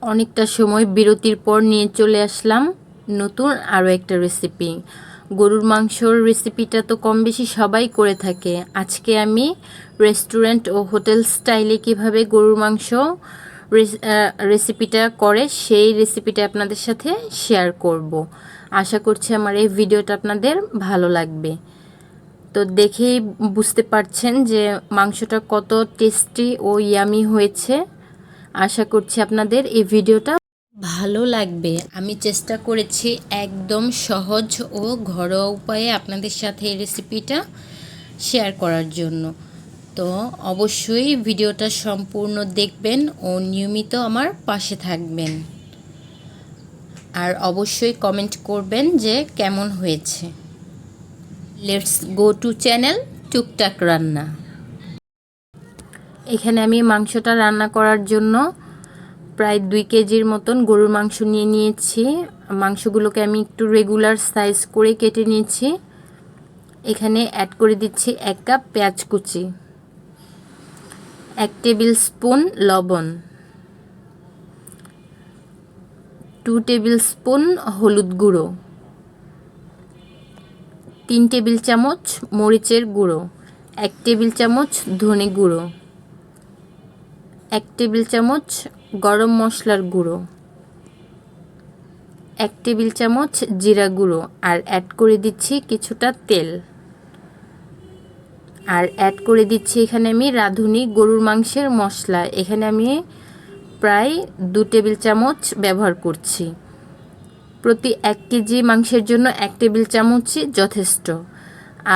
অনেকটা সময় বিরতির পর নিয়ে চলে আসলাম নতুন আরও একটা রেসিপি গরুর মাংসর রেসিপিটা তো কম বেশি সবাই করে থাকে। আজকে আমি রেস্টুরেন্ট ও হোটেল স্টাইলে কীভাবে গরুর মাংস রেস- রেসিপিটা করে সেই রেসিপিটা আপনাদের সাথে শেয়ার করব। আশা করছি আমার এই ভিডিওটা আপনাদের ভালো লাগবে। তো দেখেই বুঝতে পারছেন যে মাংসটা কত টেস্টি ও ইয়ামি হয়েছে। আশা করছি আপনাদের এই ভিডিওটা ভালো লাগবে। আমি চেষ্টা করেছি একদম সহজ ও ঘরোয়া উপায়ে আপনাদের সাথে এই রেসিপিটা শেয়ার করার জন্য। তো অবশ্যই ভিডিওটা সম্পূর্ণ দেখবেন ও নিয়মিত আমার পাশে থাকবেন। আর অবশ্যই কমেন্ট করবেন যে কেমন হয়েছে। লেটস গো টু চ্যানেল টুকটাক রান্না। এখানে আমি মাংসটা রান্না করার জন্য প্রায় দুই কেজির মতন গরুর মাংস নিয়ে নিয়েছি। মাংসগুলোকে আমি একটু রেগুলার সাইজ করে কেটে নিয়েছি। এখানে অ্যাড করে দিচ্ছি এক কাপ পেঁয়াজ কুচি, এক টেবিল স্পুন লবণ টু টেবিল স্পুন হলুদ গুঁড়ো, তিন টেবিল চামচ মরিচের গুঁড়ো, এক টেবিল চামচ ধনে গুঁড়ো। এক টেবিল চামচ গরম মশলার গুঁড়ো, এক টেবিল চামচ জিরা গুঁড়ো, আর অ্যাড করে দিচ্ছি কিছুটা তেল। আর অ্যাড করে দিচ্ছি এখানে আমি রাঁধুনি গরুর মাংসের মশলা। এখানে আমি প্রায় দু টেবিল চামচ ব্যবহার করছি। প্রতি এক কেজি মাংসের জন্য এক টেবিল চামচই যথেষ্ট।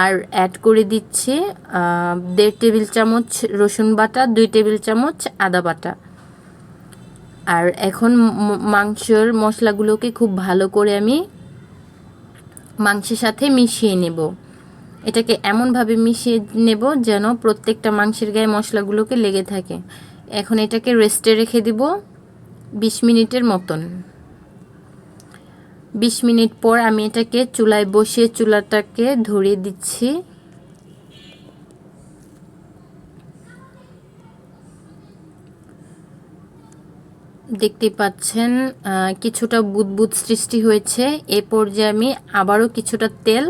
আর অ্যাড করে দিচ্ছি দেড় টেবিল চামচ রসুন বাটা, দুই টেবিল চামচ আদা বাটা। আর এখন মাংসর মশলাগুলোকে খুব ভালো করে আমি মাংসের সাথে মিশিয়ে নেব। এটাকে এমনভাবে মিশিয়ে নেব যেন প্রত্যেকটা মাংসের গায়ে মশলাগুলোকে লেগে থাকে। এখন এটাকে রেস্টে রেখে দিব বিশ মিনিটের মতন। বিশ মিনিট পর আমি এটাকে চুলায় বসিয়ে চুলাটাকে ধরিয়ে দিচ্ছি। দেখতে পাচ্ছেন কিছুটা বুদবুদ সৃষ্টি হয়েছে। এ পর্যায়ে আমি আবারও কিছুটা তেল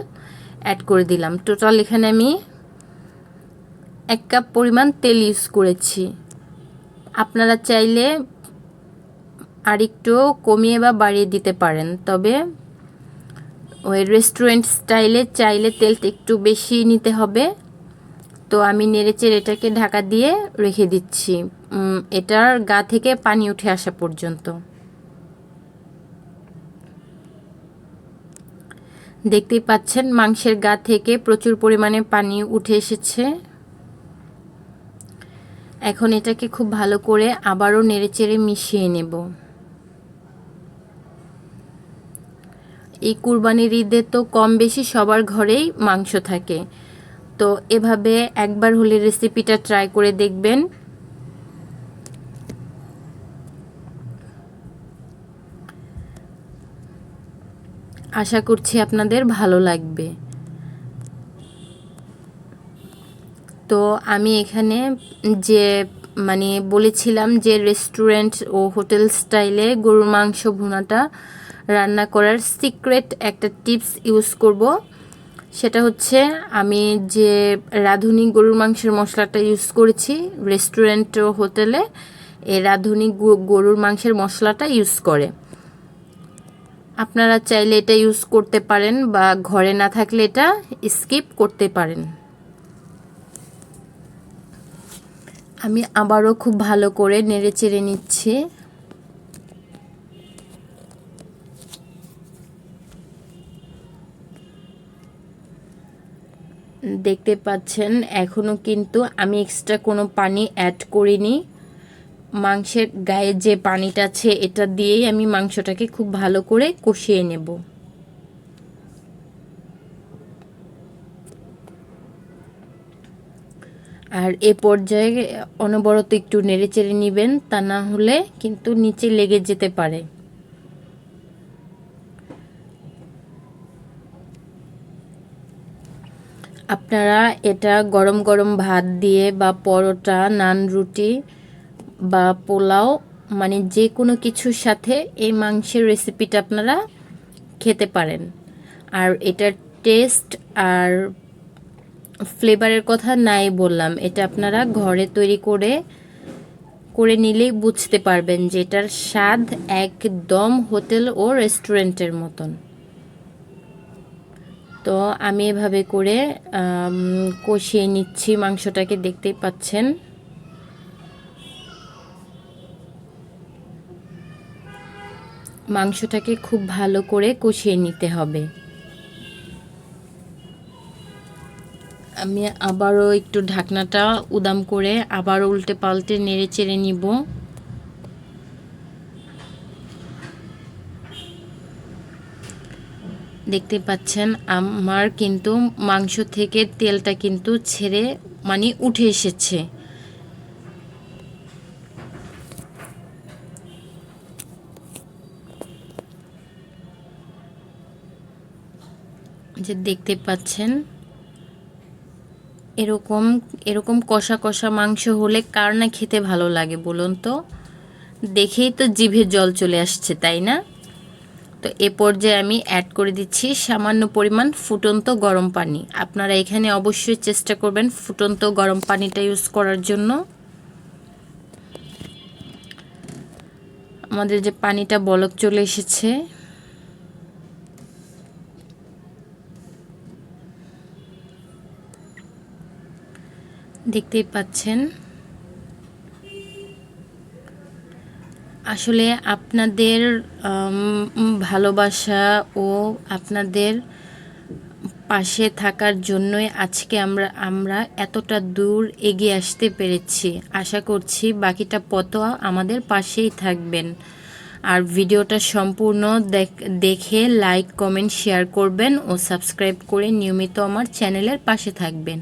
অ্যাড করে দিলাম। টোটাল এখানে আমি এক কাপ পরিমাণ তেল ইউজ করেছি। আপনারা চাইলে আর একটু কমিয়ে বা বাড়িয়ে দিতে পারেন। তবে ওই রেস্টুরেন্ট স্টাইলে চাইলে তেলটা একটু বেশি নিতে হবে। তো আমি নেড়েচেড়ে এটাকে ঢাকা দিয়ে রেখে দিচ্ছি। এটার গা থেকে পানি উঠে আসা পর্যন্ত। দেখতেই পাচ্ছেন, মাংসের গা থেকে প্রচুর পরিমাণে পানি উঠে এসেছে। এখন এটাকে খুব ভালো করে আবারও নেড়েচেড়ে মিশিয়ে নেব। এই কুরবানির ঈদে তো কম বেশি সবার ঘরেই মাংস থাকে। তো এভাবে একবার হলে রেসিপিটা ট্রাই করে দেখবেন। আশা করছি আপনাদের ভালো লাগবে। তো আমি এখানে যে মানে বলেছিলাম যে রেস্টুরেন্ট ও হোটেল স্টাইলে গরুর মাংস ভুনাটা রান্না করার সিক্রেট একটা টিপস ইউজ করব। সেটা হচ্ছে, আমি যে রাঁধুনি গরুর মাংসের মশলাটা ইউজ করেছি রেস্টুরেন্ট ও হোটেলে এই রাঁধুনি গরুর মাংসের মশলাটা ইউজ করে। আপনারা চাইলে এটা ইউজ করতে পারেন বা ঘরে না থাকলে এটা স্কিপ করতে পারেন। আমি আবারও খুব ভালো করে নেড়ে চেড়ে নিচ্ছি। দেখতে পাচ্ছেন এখনও কিন্তু আমি এক্সট্রা কোনো পানি অ্যাড করিনি। মাংসের গায়ে যে পানিটা আছে, এটা দিয়েই আমি মাংসটাকে খুব ভালো করে কষিয়ে নেব। আর এ পর্যায়ে অনবরত একটু নেড়ে চেড়ে নেবেন, তা না হলে কিন্তু নিচে লেগে যেতে পারে। আপনারা এটা গরম গরম ভাত দিয়ে বা পরোটা, নান রুটি বা পোলাও মানে যে কোনো কিছুর সাথে এই মাংসের রেসিপিটা আপনারা খেতে পারেন। আর এটার টেস্ট আর ফ্লেভারের কথা নাই বললাম, এটা আপনারা ঘরে তৈরি করে করে নিলেই বুঝতে পারবেন যে এটার স্বাদ একদম হোটেল ও রেস্টুরেন্টের মতন। তো আমি এভাবে করে কষিয়ে নিচ্ছি, মাংসটাকে দেখতেই পাচ্ছেন। মাংসটাকে খুব ভালো করে কষিয়ে নিতে হবে। আমি আবারও একটু ঢাকনাটা উদাম করে আবার উল্টে পাল্টে নেড়ে চেড়ে নিব। দেখতে পাচ্ছেন, আমার কিন্তু মাংস থেকে তেলটা কিন্তু ছেড়ে মানে উঠে এসেছে। যে দেখতে পাচ্ছেন, এরকম এরকম কষা কষা মাংস হলে কার না খেতে ভালো লাগে বলুন তো? দেখেই তো জিভে জল চলে আসছে, তাই না? তো এ পর্যায়ে আমি অ্যাড করে দিচ্ছি সামান্য পরিমাণ ফুটন্ত গরম পানি। আপনারা এখানে অবশ্যই চেষ্টা করবেন ফুটন্ত গরম পানিটা ইউজ করার জন্য। আমাদের যে পানিটা বলক চলে এসেছে। দেখতেই পাচ্ছেন। আসলে আপনাদের ভালোবাসা ও আপনাদের পাশে থাকার জন্যই আজকে আমরা আমরা এতটা দূর এগিয়ে আসতে পেরেছি। আশা করছি বাকিটা পথও আমাদের পাশেই থাকবেন। আর ভিডিওটা সম্পূর্ণ দেখ- লাইক, কমেন্ট, শেয়ার করবেন ও সাবস্ক্রাইব করে নিয়মিত আমার চ্যানেলের পাশে থাকবেন।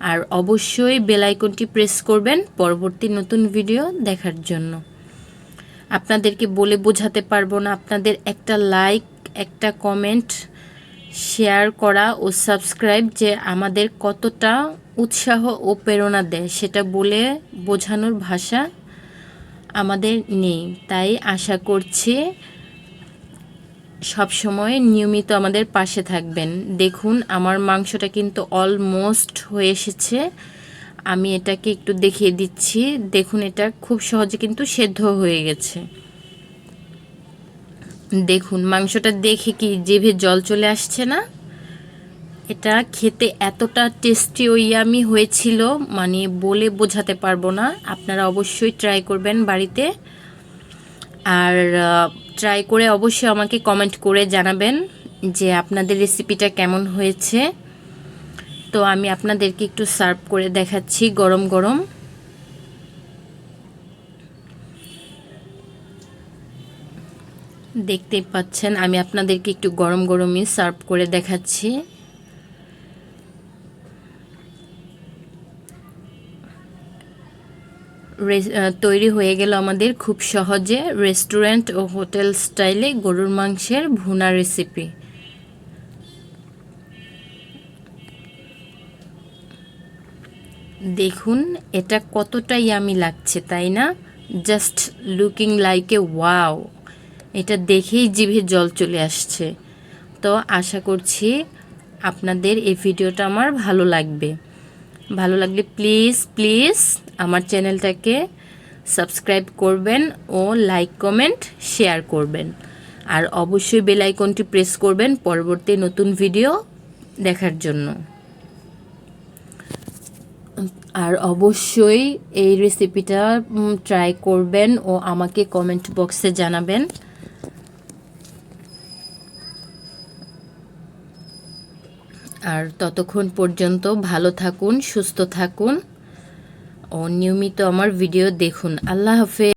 আর অবশ্যই বেল আইকনটি প্রেস করবেন পরবর্তী নতুন ভিডিও দেখার জন্য। আপনাদেরকে বলে বোঝাতে পারব না। আপনাদের একটা লাইক একটা কমেন্ট শেয়ার করা ও সাবস্ক্রাইব যে আমাদের কতটা উৎসাহ ও প্রেরণা দেয়, সেটা বলে বোঝানোর ভাষা আমাদের নেই। তাই আশা করছি সব সময় নিয়মিত আমাদের পাশে থাকবেন। দেখুন, আমার মাংসটা কিন্তু অলমোস্ট হয়ে এসেছে। আমি এটাকে একটু দেখিয়ে দিচ্ছি। দেখুন, এটা খুব সহজে কিন্তু সেদ্ধ হয়ে গেছে। দেখুন, মাংসটা দেখে কি জিভে জল চলে আসছে না? এটা খেতে এতটা টেস্টি ও ইয়ামি হয়েছিল মানে বলে বোঝাতে পারব না। আপনারা অবশ্যই ট্রাই করবেন বাড়িতে। আর ট্রাই করে অবশ্যই আমাকে কমেন্ট করে জানাবেন যে আপনাদের রেসিপিটা কেমন হয়েছে। তো আমি আপনাদেরকে একটু সার্ভ করে দেখাচ্ছি গরম গরম। দেখতেই পাচ্ছেন, আমি আপনাদেরকে একটু গরম গরমই সার্ভ করে দেখাচ্ছি। তৈরি হয়ে গেল আমাদের খুব সহজে রেস্টুরেন্ট ও হোটেল স্টাইলে গরুর মাংসের ভুনা রেসিপি দেখুন, এটা কতটা ইয়ামি লাগছে, তাই না? Just looking like a wow এটা দেখেই জিভে জল চলে আসছে। তো আশা করছি আপনাদের এই ভিডিওটা আমার ভালো লাগবে। ভালো লাগলে প্লিজ প্লিজ আমার চ্যানেলটাকে সাবস্ক্রাইব করবেন ও লাইক কমেন্ট শেয়ার করবেন। আর অবশ্যই বেল আইকনটি প্রেস করবেন পরবর্তী নতুন ভিডিও দেখার জন্য। আর অবশ্যই এই রেসিপিটা ট্রাই করবেন ও আমাকে কমেন্ট বক্সে জানাবেন। আর ততক্ষণ পর্যন্ত ভালো থাকুন, সুস্থ থাকুন। ও নিয়মিত আমার ভিডিও দেখুন। আল্লাহ হাফেজ।